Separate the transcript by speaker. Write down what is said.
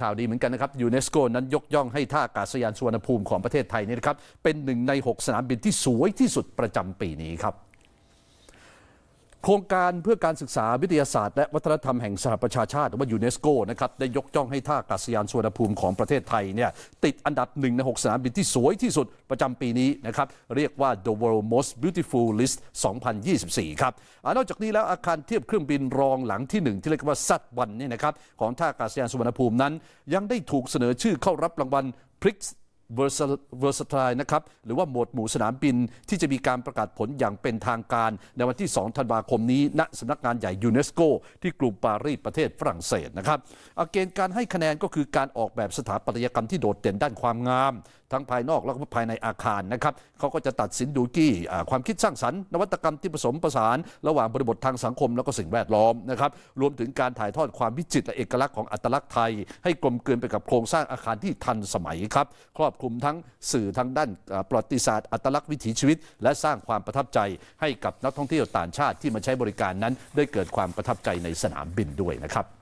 Speaker 1: ข่าวดีเหมือนกันนะครับยูเนสโกนั้นยกย่องให้ท่าอากาศยานสุวรรณภูมิของประเทศไทยนี่นะครับเป็นหนึ่งใน 6 สนามบินที่สวยที่สุดประจำปีนี้ครับ โครงการเพื่อการศึกษาวิทยาศาสตร์ และวัฒนธรรมแห่งสหประชาชาติหรือว่ายูเนสโกนะครับได้ยกย่องให้ท่าอากาศยานสุวรรณภูมิของประเทศไทยเนี่ยติดอันดับหนึ่งใน6สนามบินที่สวยที่สุดประจำปีนี้นะครับเรียกว่า the world most beautiful list 2024 ครับอนอกจากนี้แล้วอาคารเทียบเครื่องบินรองหลังที่หนึ่งที่เรียกว่าซัดวันเนี่ยนะครับของท่าอากาศยานสุวรรณภูมินั้น ยังได้ถูกเสนอชื่อเข้ารับรางวัลพริก เวอร์สไตล์นะครับหรือว่าหมวดหมู่สนามบินที่จะมีการประกาศผลอย่างเป็นทางการ ในวันที่ 2 ธันวาคมนี้ ณสำนักงานใหญ่ยูเนสโกที่กรุงปารีสประเทศฝรั่งเศสนะครับอาเกณฑ์การให้คะแนนก็คือการออกแบบสถาปัตยกรรมที่โดดเด่นด้านความงาม ทั้งภายนอกและก็ภายในอาคารนะครับเขาก็จะตัดสินดูกี้อ่ความคิดสร้างสรรค์นวัตกรรมที่ผสมผสานระหว่างบริบททางสังคมแล้วก็สิ่งแวดล้อมนะครับรวมถึงการถ่ายทอดความวิจิตรและเอกลักษณ์ของอัตลักษณ์ไทย ให้กลมกลืนไปกับโครงสร้างอาคารที่ทันสมัยครับครอบคลุมทั้งสื่อทางด้านประวัติศาสตร์อัตลักษณ์วิถีชีวิต และสร้างความประทับใจให้กับนักท่องเที่ยวต่างชาติที่มาใช้บริการนั้น ได้เกิดความประทับใจในสนามบินด้วยนะครับ